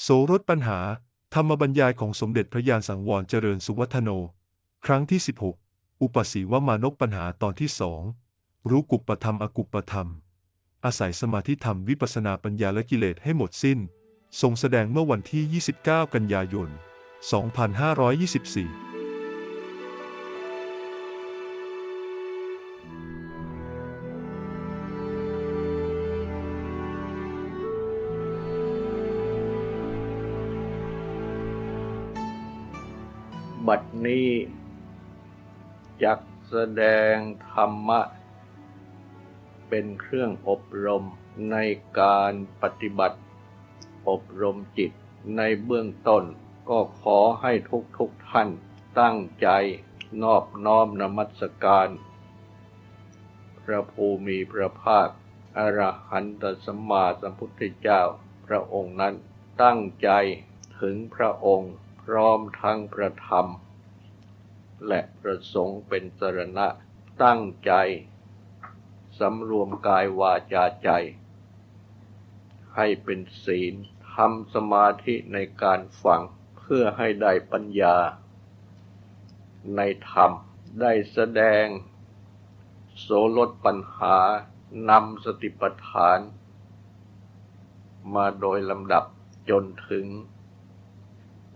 โสรถปัญหา ธรรมบัญญายของสมเด็จพระยานสังวรเจริญสุวัฒโน ครั้งที่ 16 อุปสีวมานกปัญหาตอนที่สองรู้กุปปธรรมอกุปปธรรม อาศัยสมาธิธรรมวิปัสสนาปัญญาและกิเลสให้หมดสิ้น ทรงแสดงเมื่อวันที่ 29 กันยายน 2524 บัดนี้จักแสดงธรรมะ เป็นเครื่องอบรมในการปฏิบัติ อบรมจิตในเบื้องต้นก็ขอให้ทุกทุกๆท่านตั้งใจนอบน้อมนมัสการ พระภูมิพระภาคอรหันตสมมาสัมพุทธเจ้า พระองค์นั้นตั้งใจถึงพระองค์ พร้อมทั้งพระธรรม และประสงค์เป็นสรณะตั้งใจ สำรวมกายวาจาใจ ให้เป็นศีลทำสมาธิในการฟังเพื่อให้ได้ปัญญา ในธรรมได้แสดง โสลดปัญหานำสติปัฏฐาน มาโดยลำดับจนถึง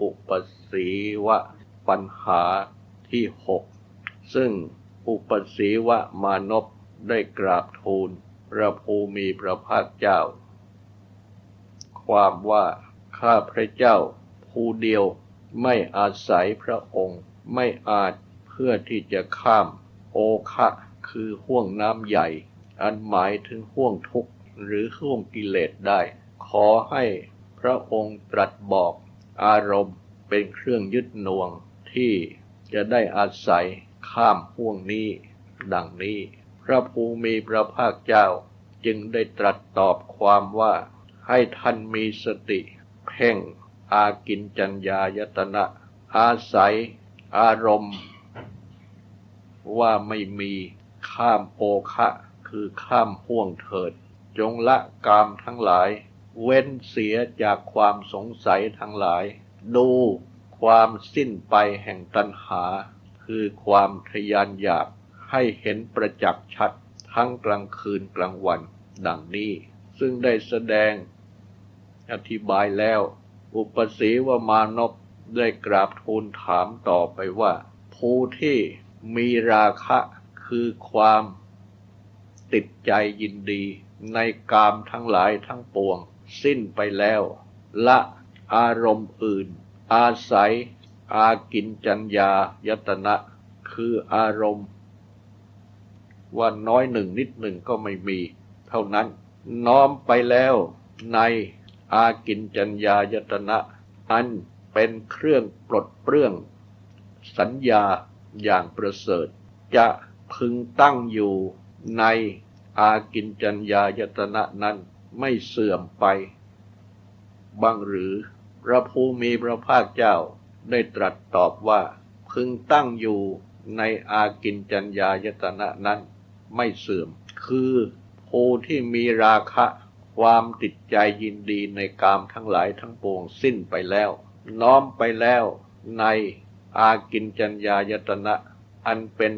อุปสีวะปัญหาที่หกซึ่งอุปสีวะมานพได้กราบทูลพระภูมิพระภาคเจ้า ความว่าข้าพระเจ้าผู้เดียวไม่อาศัยพระองค์ไม่อาจเพื่อที่จะข้ามโอคะคือห่วงน้ำใหญ่ อันหมายถึงห่วงทุกข์หรือห่วงกิเลสได้ ขอให้พระองค์ตรัสบอก อารมณ์เป็นเครื่องยึดหน่วงที่จะได้อาศัยข้ามห่วงนี้ ดังนี้ พระภูมิพระภาคเจ้าจึงได้ตรัสตอบความว่าให้ท่านมีสติ เพ่งอากินจัญญายตนะ อาศัยอารมณ์ ว่าไม่มีข้ามโอคะ คือข้ามห่วงเถิด จงละกามทั้งหลาย เว้นเสียจากความสงสัยทั้งหลาย ดูความสิ้นไปแห่งตัณหา คือความทะยานอยากให้เห็นประจักษ์ชัดทั้งกลางคืนกลางวันดังนี้ ซึ่งได้แสดงอธิบายแล้ว อุปสีวมานพได้กราบทูลถามต่อไปว่า ผู้ที่มีราคะคือความติดใจยินดีในกามทั้งหลายทั้งปวง สิ้นไปแล้ว ละอารมณ์อื่น อาศัย อากินจัญญายตนะ คืออารมณ์ ว่าน้อยหนึ่งนิดหนึ่งก็ไม่มี เท่านั้น น้อมไปแล้วในอากินจัญญายตนะ อันเป็นเครื่องปลดเปลื้อง สัญญาอย่างประเสริฐ จะพึงตั้งอยู่ในอากินจัญญายตนะนั้น ไม่เสื่อมไปบางหรือพระภูมิพระภาคเจ้าได้ตรัสตอบว่า พึงตั้งอยู่ในอากินจัญญายตนะนั้นไม่เสื่อม คือผู้ที่มีราคะความติดใจยินดีในกามทั้งหลายทั้งปวงสิ้นไปแล้ว น้อมไปแล้วในอากินจัญญายตนะ อันเป็น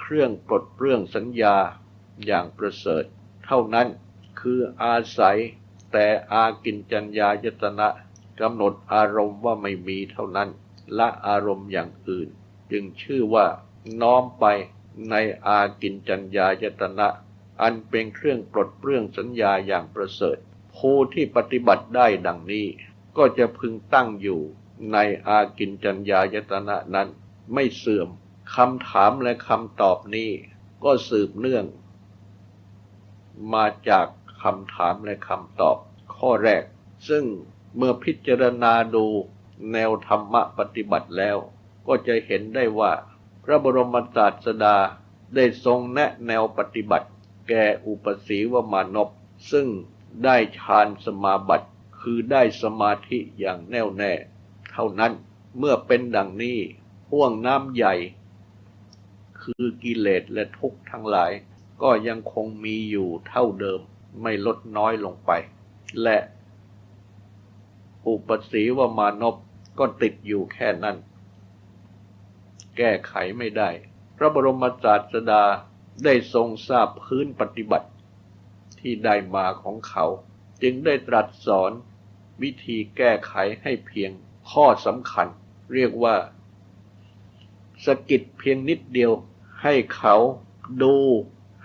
เครื่องปลดเปลื้องสัญญาอย่างประเสริฐเท่านั้น คืออาศัยแต่อากินจัญญายตนะกำหนดอารมณ์ว่าไม่มีเท่านั้นละอารมณ์อย่างอื่น จึงชื่อว่าน้อมไปในอากินจัญญายตนะ อันเป็นเครื่องปลดเปลื้องสัญญาอย่างประเสริฐ ผู้ที่ปฏิบัติได้ดังนี้ ก็จะพึงตั้งอยู่ในอากินจัญญายตนะนั้น ไม่เสื่อมคำถามและคำตอบนี้ ก็สืบเนื่อง มาจาก คำถามและคำตอบ ข้อแรก ซึ่งเมื่อพิจารณาดูแนวธรรมะปฏิบัติแล้ว ก็จะเห็นได้ว่า พระบรมศาสดาได้ทรงแนะแนวปฏิบัติ แก่อุปสีวมานพซึ่งได้ฌานสมาบัติ คือได้สมาธิอย่างแน่วแน่ เท่านั้นเมื่อเป็นดังนี้ห่วงน้ำใหญ่ คือกิเลสและทุกข์ทั้งหลาย ก็ยังคงมีอยู่เท่าเดิม ไม่ลดน้อยลงไป และอุปสีวมานพก็ติดอยู่แค่นั้น แก้ไขไม่ได้ พระบรมศาสดาได้ทรงทราบพื้นปฏิบัติที่ได้มาของเขา จึงได้ตรัสสอนวิธีแก้ไขให้เพียงข้อสำคัญ เรียกว่าสะกิดเพียงนิดเดียวให้เขาดู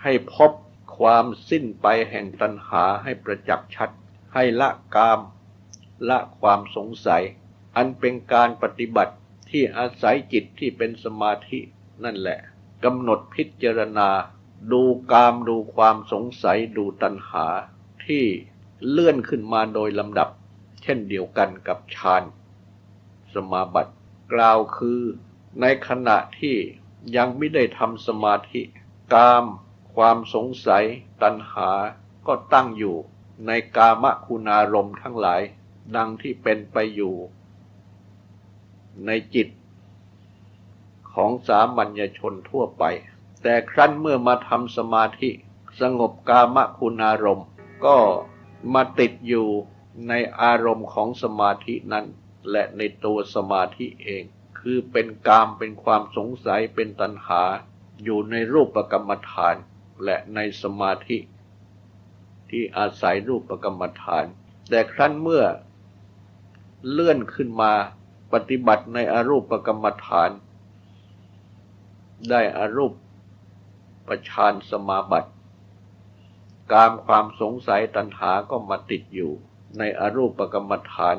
ให้พบ ความสิ้นไปแห่งตัณหาให้ประจักษ์ชัด ให้ละกาม ละความสงสัย อันเป็นการปฏิบัติที่อาศัยจิตที่เป็นสมาธินั่นแหละกำหนดพิจารณา ดูกามดูความสงสัยดูตัณหา ที่เลื่อนขึ้นมาโดยลำดับ เช่นเดียวกันกับฌานสมาบัติ กล่าวคือในขณะที่ยังไม่ได้ทำสมาธิ กาม ความสงสัยตัณหาก็ตั้งอยู่ในกามคุณารมณ์ทั้งหลาย ดังที่เป็นไปอยู่ ในจิต ของสามัญชนทั่วไป แต่ครั้นเมื่อมาทำสมาธิ สงบกามคุณารมณ์ ก็มาติดอยู่ในอารมณ์ของสมาธินั้น และในตัวสมาธิเอง คือเป็นกามเป็นความสงสัยเป็นตัณหา อยู่ในรูปกรรมฐาน และในสมาธิที่อาศัยรูปกรรมฐาน แต่ครั้นเมื่อเลื่อนขึ้นมาปฏิบัติในอรูปกรรมฐาน ได้อรูปประชานสมาบัติ กามความสงสัยตัณหาก็มาติดอยู่ ในอรูปกรรมฐาน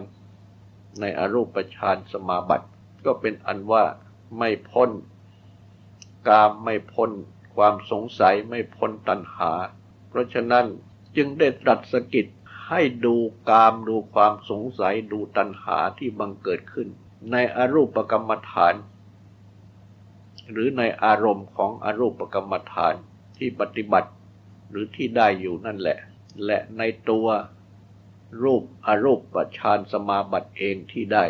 ในอรูปฌานสมาบัติ ก็เป็นอันว่าไม่พ้นกามไม่พ้น ความสงสัยไม่พ้นตัณหา เพราะฉะนั้นจึงได้ตรัสกิดให้ดูกามดูความสงสัยดูตัณหาที่บังเกิดขึ้น ในอรูปกรรมฐาน หรือในอารมณ์ของอรูปกรรมฐานที่ปฏิบัติ หรือที่ได้อยู่นั่นแหละ และในตัวรูปอรูปประชานสมาบัติเองที่ได้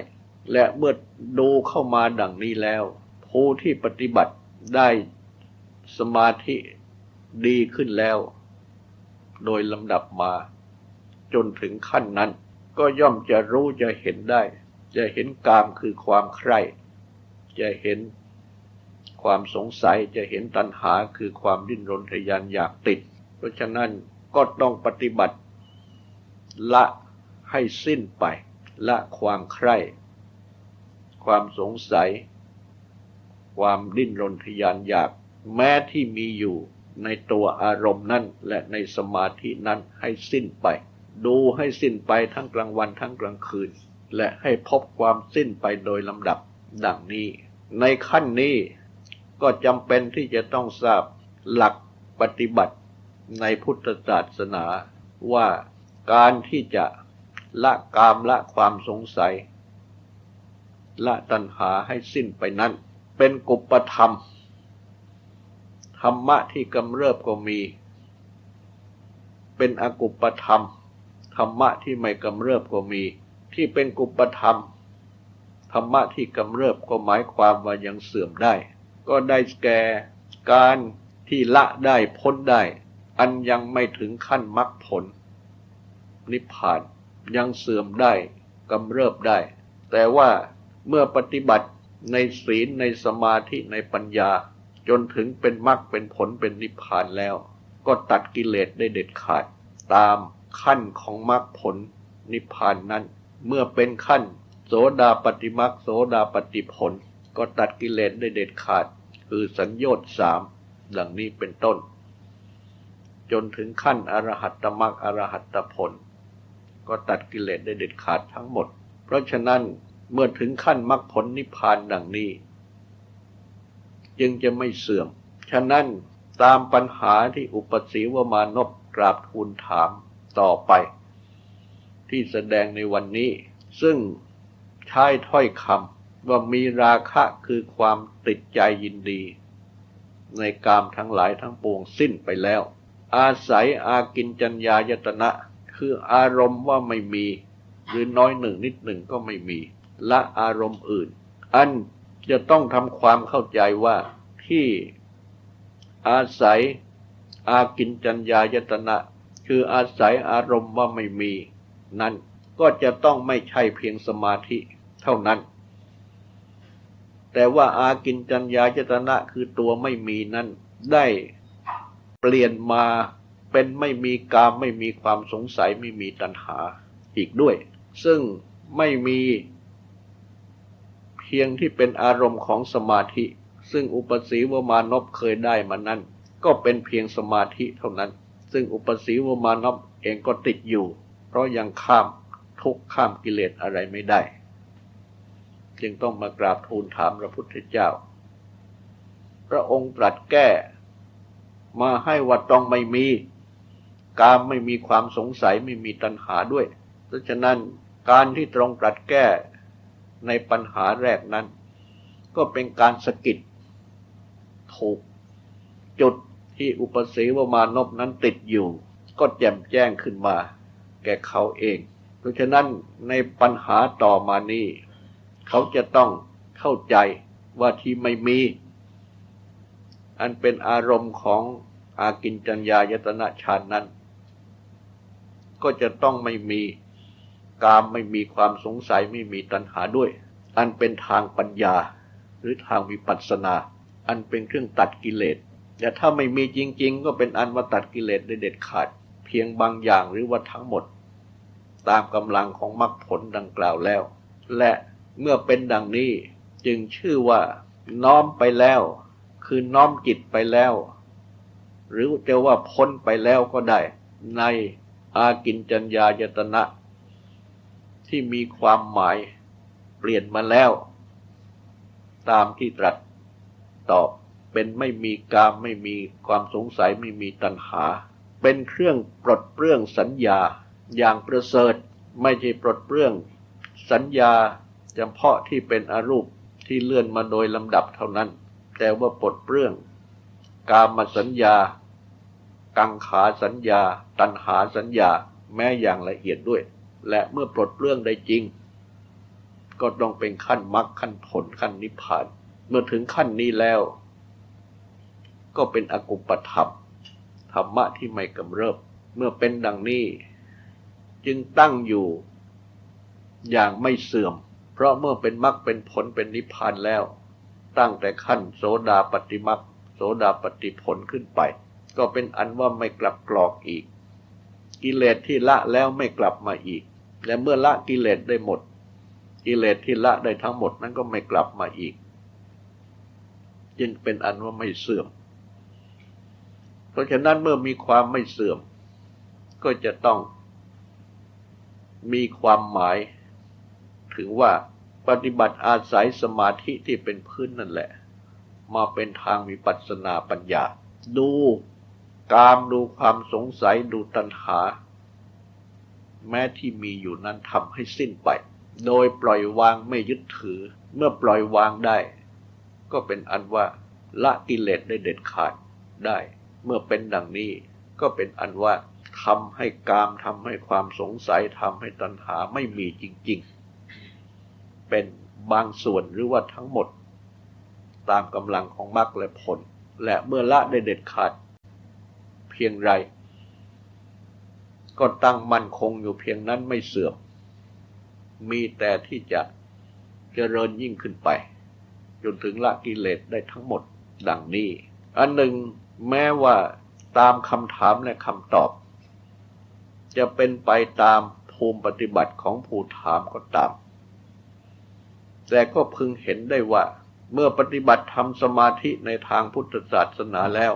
และเมื่อดูเข้ามาดังนี้แล้ว ผู้ที่ปฏิบัติได้ สมาธิดีขึ้นแล้ว โดยลำดับมา จนถึงขั้นนั้น ก็ย่อมจะรู้จะเห็นได้ จะเห็นกามคือความใคร่จะเห็นความสงสัยจะเห็นตัณหาคือความดิ้นรนทยานอยากติด เพราะฉะนั้นก็ต้องปฏิบัติ ละให้สิ้นไป ละความใคร่ ความสงสัย ความดิ้นรนทยานอยาก แม้ที่มีอยู่ในตัวอารมณ์นั้นและในสมาธินั้นให้สิ้นไป ดูให้สิ้นไปทั้งกลางวันทั้งกลางคืน และให้พบความสิ้นไปโดยลำดับดังนี้ ในขั้นนี้ก็จำเป็นที่จะต้องทราบหลักปฏิบัติในพุทธศาสนาว่าการที่จะละกามละความสงสัย ละตัณหาให้สิ้นไปนั้น เป็นกุปธรรม รรมะที่กำเริบก็มี เป็นอกุปธรรม ธรรมะที่ไม่กำเริบก็มี ที่เป็นกุปธรรม ธรรมะที่กำเริบก็หมายความว่ายังเสื่อมได้ ก็ได้แก่การที่ละได้พ้นได้ อันยังไม่ถึงขั้นมรรคผล นิพพานยังเสื่อมได้กำเริบได้ แต่ว่าเมื่อปฏิบัติในศีลในสมาธิในปัญญา จนถึงเป็นมรรคเป็นผลเป็นนิพพานแล้ว ก็ตัดกิเลสได้เด็ดขาด ตามขั้นของมรรคผลนิพพานนั้น เมื่อเป็นขั้น โสดาปฏิมรรคโสดาปฏิผล ก็ตัดกิเลสได้เด็ดขาด คือสัญญต์สามดังนี้เป็นต้น จนถึงขั้นอรหัตตมรรคอรหัตตผล ก็ตัดกิเลสได้เด็ดขาดทั้งหมด เพราะฉะนั้นเมื่อถึงขั้นมรรคผลนิพพานดังนี้ จึงจะไม่เสื่อม ฉะนั้นตามปัญหาที่อุปสีวมานพกราบทูลถามต่อไป ที่แสดงในวันนี้ ซึ่งใช้ถ้อยคำว่ามีราคะคือความติดใจยินดี ในกามทั้งหลายทั้งปวงสิ้นไปแล้ว อาศัยอากินจัญญายตนะ คืออารมณ์ว่าไม่มี หรือน้อยหนึ่งนิดหนึ่งก็ไม่มี ละอารมณ์อื่น อัน จะต้องทำความเข้าใจว่าที่อาศัยอากินจัญญายตนะ คืออาศัยอารมณ์ว่าไม่มี นั่นก็จะต้องไม่ใช่เพียงสมาธิเท่านั้น แต่ว่าอากินจัญญายตนะคือตัวไม่มีนั้น ได้เปลี่ยนมาเป็นไม่มีกามไม่มีความสงสัยไม่มีตัณหาอีกด้วย ซึ่งไม่มี พียงที่เป็นอารมณ์ของสมาธิ ซึ่งอุปสีวมานพเคยได้มานั้น ก็เป็นเพียงสมาธิเท่านั้น ซึ่งอุปสีวมานพเองก็ติดอยู่ เพราะยังข้ามทุกข้ามกิเลสอะไรไม่ได้ จึงต้องมากราบทูลถามพระพุทธเจ้า พระองค์ตรัสแก้ มาให้ว่าต้องไม่มีกามไม่มีความสงสัยไม่มีตัณหาด้วย เพราะฉะนั้นการที่ตรงตรัสแก้ ในปัญหาแรกนั้น ก็เป็นการสกิดถูกจุดที่อุปสีวมานพนั้นติดอยู่ ก็แจ่มแจ้งขึ้นมา แก่เขาเอง เพราะฉะนั้นในปัญหาต่อมานี้ เขาจะต้องเข้าใจว่าที่ไม่มี อันเป็นอารมณ์ของอากินจัญญายตนะฌานนั้น ก็จะต้องไม่มี กามไม่มีความสงสัยไม่มีตัณหาด้วย อันเป็นทางปัญญา หรือทางวิปัสสนา อันเป็นเครื่องตัดกิเลสแต่ถ้าไม่มีจริง ๆ ก็เป็นอันว่าตัดกิเลสได้เด็ดขาด เพียงบางอย่างหรือว่าทั้งหมด ตามกำลังของมรรคผลดังกล่าวแล้ว และเมื่อเป็นดังนี้จึงชื่อว่าน้อมไปแล้ว คือน้อมจิตไปแล้ว หรือจะว่าพ้นไปแล้วก็ได้ ในอากินจัญญายตนะ ที่มีความหมายเปลี่ยนมาแล้ว ตามที่ตรัสตอบเป็นไม่มีกามไม่มีความสงสัยไม่มีตัณหา เป็นเครื่องปลดเปลื้องสัญญาอย่างประเสริฐไม่ใช่ปลดเปลื้องสัญญาเฉพาะที่เป็นอรูปที่เลื่อนมาโดยลำดับเท่านั้น แต่ว่าปลดเปลื้อง กามสัญญา กังขาสัญญา ตัณหาสัญญาแม้อย่างละเอียดด้วย และเมื่อปลดเปลื้องได้จริง ก็ต้องเป็นขั้นมรรคขั้นผลขั้นนิพพาน เมื่อถึงขั้นนี้แล้ว ก็เป็นอกุปธรรมธรรมะที่ไม่กำเริบ เมื่อเป็นดังนี้ จึงตั้งอยู่อย่างไม่เสื่อม เพราะเมื่อเป็นมรรคเป็นผลเป็นนิพพานแล้ว ตั้งแต่ขั้นโสดาปฏิมรรคโสดาปฏิผลขึ้นไป ก็เป็นอันว่าไม่กลับกรอกอีก กิเลสที่ละแล้วไม่กลับมาอีก และเมื่อละกิเลสได้หมด กิเลสที่ละได้ทั้งหมดนั้นก็ไม่กลับมาอีก จึงเป็นอันว่าไม่เสื่อม เพราะฉะนั้นเมื่อมีความไม่เสื่อม ก็จะต้องมีความหมาย ถึงว่าปฏิบัติอาศัยสมาธิที่เป็นพื้นนั่นแหละ มาเป็นทางวิปัสสนาปัญญา ดูกามดูความสงสัยดูตัณหา แม้ที่มีอยู่นั้นทำให้สิ้นไป โดยปล่อยวางไม่ยึดถือ เมื่อปล่อยวางได้ ก็เป็นอันว่าละกิเลสได้เด็ดขาดได้ เมื่อเป็นดังนี้ก็เป็นอันว่าทำให้กามทำให้ความสงสัยทำให้ตัณหาไม่มีจริง ๆ เป็นบางส่วนหรือว่าทั้งหมด ตามกำลังของมรรคและผล และเมื่อละได้เด็ดขาด เพียงไร ก็ตั้งมั่นคงอยู่เพียงนั้นไม่เสื่อม มีแต่ที่จะเจริญยิ่งขึ้นไป จนถึงละกิเลสได้ทั้งหมดดังนี้ อันหนึ่งแม้ว่าตามคำถามและคำตอบ จะเป็นไปตามภูมิปฏิบัติของผู้ถามก็ตาม แต่ก็พึงเห็นได้ว่า เมื่อปฏิบัติทำสมาธิในทางพุทธศาสนาแล้ว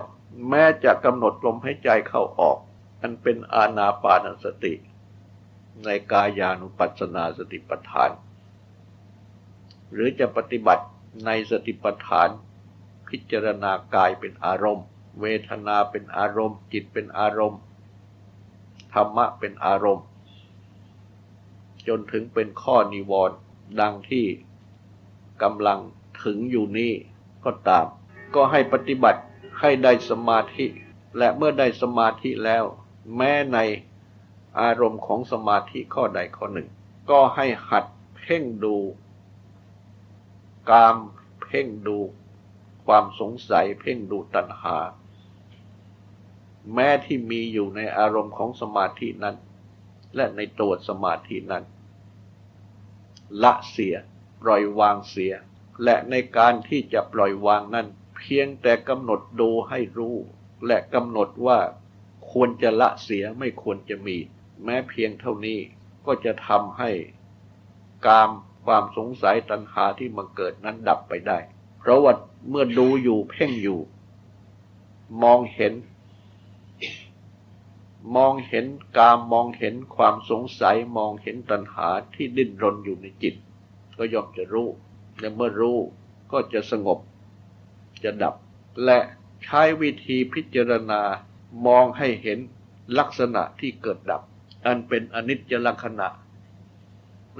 แม้จะกำหนดลมหายใจเข้าออก อันเป็นอาณาปานสติ ในกายานุปัสสนาสติปัฏฐาน หรือจะปฏิบัติในสติปัฏฐาน พิจารณากายเป็นอารมณ์ เวทนาเป็นอารมณ์ จิตเป็นอารมณ์ ธรรมะเป็นอารมณ์ จนถึงเป็นข้อนิวรณ์ดังที่กำลังถึงอยู่นี้ก็ตาม ก็ให้ปฏิบัติให้ได้สมาธิ และเมื่อได้สมาธิแล้ว แม้ในอารมณ์ของสมาธิข้อใดข้อหนึ่ง ก็ให้หัดเพ่งดูกามเพ่งดูความสงสัยเพ่งดูตัณหา แม้ที่มีอยู่ในอารมณ์ของสมาธินั้น และในตัวสมาธินั้น ละเสียปล่อยวางเสีย และในการที่จะปล่อยวางนั้น เพียงแต่กำหนดดูให้รู้ และกำหนดว่า ควรจะละเสียไม่ควรจะมี แม้เพียงเท่านี้ก็จะทำให้กามความสงสัยตัณหาที่มันเกิดนั้นดับไปได้ เพราะว่าเมื่อดูอยู่เพ่งอยู่ มองเห็น มองเห็นกามมองเห็นความสงสัยมองเห็นตัณหาที่ดิ้นรนอยู่ในจิต ก็ย่อมจะรู้และเมื่อรู้ก็จะสงบจะดับ และใช้วิธีพิจารณา มองให้เห็นลักษณะที่เกิดดับ อันเป็นอนิจจลักษณะ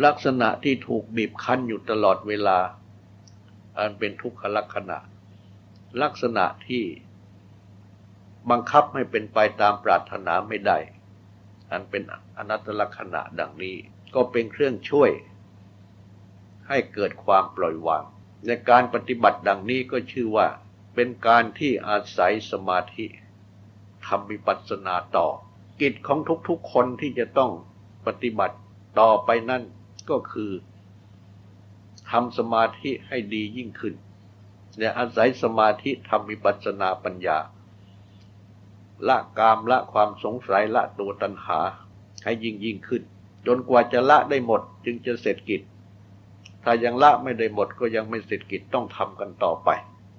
ลักษณะที่ถูกบีบคั้นอยู่ตลอดเวลา อันเป็นทุกขลักษณะ ลักษณะที่บังคับให้เป็นไปตามปรารถนาไม่ได้ อันเป็นอนัตตลักษณะดังนี้ ก็เป็นเครื่องช่วย ให้เกิดความปล่อยวาง ในการปฏิบัติดังนี้ก็ชื่อว่า เป็นการที่อาศัยสมาธิ ทำวิปัสสนาต่อ กิจของทุกๆคนที่จะต้องปฏิบัติต่อไปนั่นก็คือทำสมาธิให้ดียิ่งขึ้น และอาศัยสมาธิทำวิปัสสนาปัญญา ละกามละความสงสัยละตัวตัณหาให้ยิ่งยิ่งขึ้น จนกว่าจะละได้หมดจึงจะเสร็จกิจ ถ้ายังละไม่ได้หมดก็ยังไม่เสร็จกิจต้องทำกันต่อไป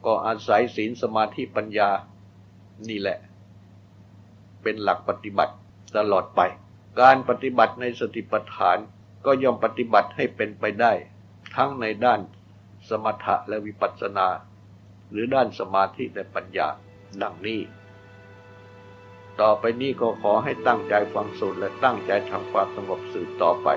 ก็อาศัยศีลสมาธิปัญญานี่แหละ เป็นหลักปฏิบัติตลอดไป การปฏิบัติในสติปัฏฐานก็ย่อมปฏิบัติให้เป็นไปได้ ทั้งในด้านสมถะและวิปัสสนา หรือด้านสมาธิและปัญญาดังนี้ ต่อไปนี้ก็ขอให้ตั้งใจฟังสูตรและตั้งใจทำความสงบสืบต่อไป